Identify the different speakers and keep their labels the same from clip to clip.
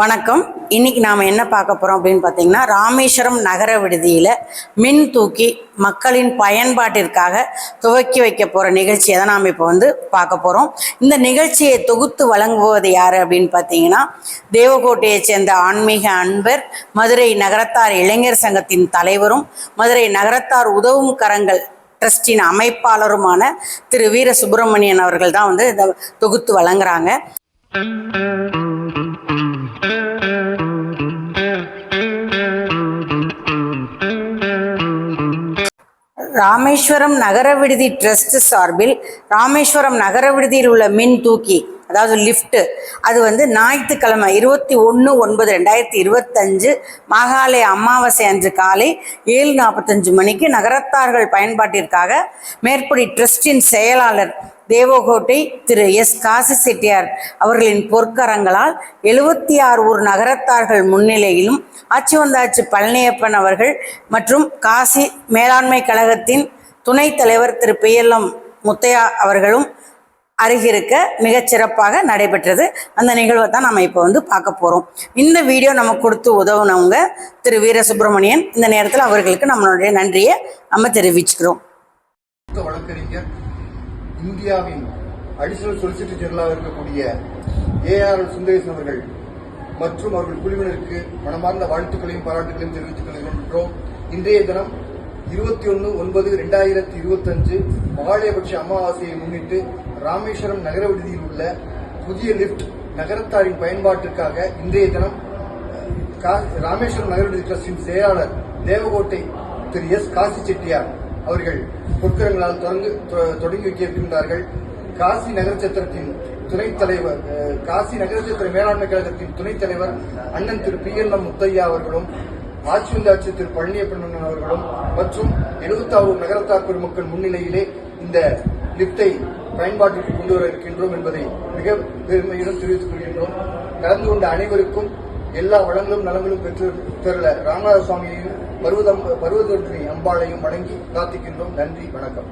Speaker 1: வணக்கம். இன்னைக்கு நாம் என்ன பார்க்க போகிறோம் அப்படின்னு பார்த்தீங்கன்னா ராமேஸ்வரம் நகர விடுதியில் மின் தூக்கி மக்களின் பயன்பாட்டிற்காக துவக்கி வைக்க போகிற நிகழ்ச்சியை தான் நாம் இப்போ வந்து பார்க்க போகிறோம் இந்த நிகழ்ச்சியை தொகுத்து வழங்குவது யார் அப்படின்னு பார்த்தீங்கன்னா தேவகோட்டையை சேர்ந்த ஆன்மீக அன்பர் மதுரை நகரத்தார் இளைஞர் சங்கத்தின் தலைவரும் மதுரை நகரத்தார் உதவும் கரங்கள் ட்ரஸ்டின் அமைப்பாளருமான திரு வீர சுப்பிரமணியன் அவர்கள் தான் வந்து இதை தொகுத்து வழங்குறாங்க. ராமேஸ்வரம் நகர விடுதி ட்ரஸ்ட் சார்பில் ராமேஸ்வரம் நகர விடுதியில் உள்ள மின் தூக்கி அதாவது லிஃப்ட் அது வந்து ஞாயிற்றுக்கிழமை இருபத்தி ஒன்று ஒன்பது ரெண்டாயிரத்தி இருபத்தஞ்சு மாகாலய அமாவாசை அன்று காலை ஏழு நாற்பத்தஞ்சு மணிக்கு நகரத்தார்கள் பயன்பாட்டிற்காக மேற்படி ட்ரஸ்டின் செயலாளர் தேவகோட்டை திரு எஸ் காசி செட்டியார் அவர்களின் பொற்கரங்களால் எழுபத்தி ஆறு ஊர் நகரத்தார்கள் முன்னிலையிலும் ஆட்சி வந்தாச்சு பழனியப்பன் அவர்கள் மற்றும் காசி மேலாண்மை கழகத்தின் துணைத் தலைவர் திரு பிஎல்எம் முத்தையா அவர்களும் அருகிருக்க மிகச்சிறப்பாக நடைபெற்றது. அந்த நிகழ்வை தான் நம்ம இப்போ வந்து பார்க்க போகிறோம் இந்த வீடியோ நம்ம கொடுத்து உதவுனவங்க திரு வீர சுப்பிரமணியன் இந்த நேரத்தில் அவர்களுக்கு நம்மளுடைய நன்றியை நம்ம தெரிவிச்சுக்கிறோம்.
Speaker 2: வழக்கறிஞர் இந்தியாவின் அடிஷனல் சொலிசிட்டர் ஜெனரலாக இருக்கக்கூடிய ஏஆர் சுந்தரேசன் அவர்கள் மற்றும் அவர்கள் குழுவினருக்கு மனமார்ந்த வாழ்த்துக்களையும் பாராட்டுகளையும் தெரிவித்துக் கொள்கின்றோம். இன்றைய தினம் இருபத்தி ஒன்று ஒன்பது ரெண்டாயிரத்தி இருபத்தஞ்சு மகாலயபட்ச அமாவாசையை முன்னிட்டு ராமேஸ்வரம் நகர விடுதியில் உள்ள புதிய லிப்ட் நகரத்தாரின் பயன்பாட்டிற்காக இன்றைய தினம் கா- ராமேஸ்வரம் நகர விடுதி டிரஸ்டின் செயலாளர் தேவகோட்டை திரு எஸ். காசி செட்டியார் அவர்கள் பொற்கரங்களால் தொ- தொடங்கி வைக்கின்றார்கள் காசி நகரச்சத்திரத்தின் துணைத் தலைவர் காசி நகரச்சத்திர மேலாண்மை கழகத்தின் துணைத் தலைவர் அண்ணன் Thiru P L M Muthiah அவர்களும் ஆட்சியந்தாட்சி திரு பழனியப்பன் அவர்களும் மற்றும் எழுபத்தாறு நகரத்தார் பெருமக்கள் முன்னிலையிலே இந்த லிப்டை பயன்பாட்டிற்கு கொண்டு வர இருக்கின்றோம் என்பதை மிக பெருமையுடன் தெரிவித்துக் கொள்கின்றோம். கலந்து கொண்ட அனைவருக்கும் எல்லா வளங்களும் நலங்களும் பெற்று பெறல. ராமநாத சுவாமியையும் பருவதம் பருவதொன்றை அம்பாளையும் வணங்கி பிரார்த்திக்கின்றோம். நன்றி வணக்கம்.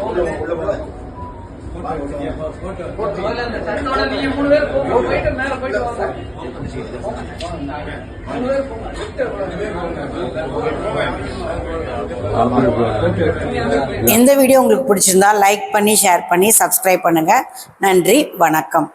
Speaker 3: உள்ள
Speaker 1: எந்த வீடியோ உங்களுக்கு பிடிச்சிருந்தா லைக் பண்ணி ஷேர் பண்ணி சப்ஸ்கிரைப் பண்ணுங்கள் நன்றி வணக்கம்.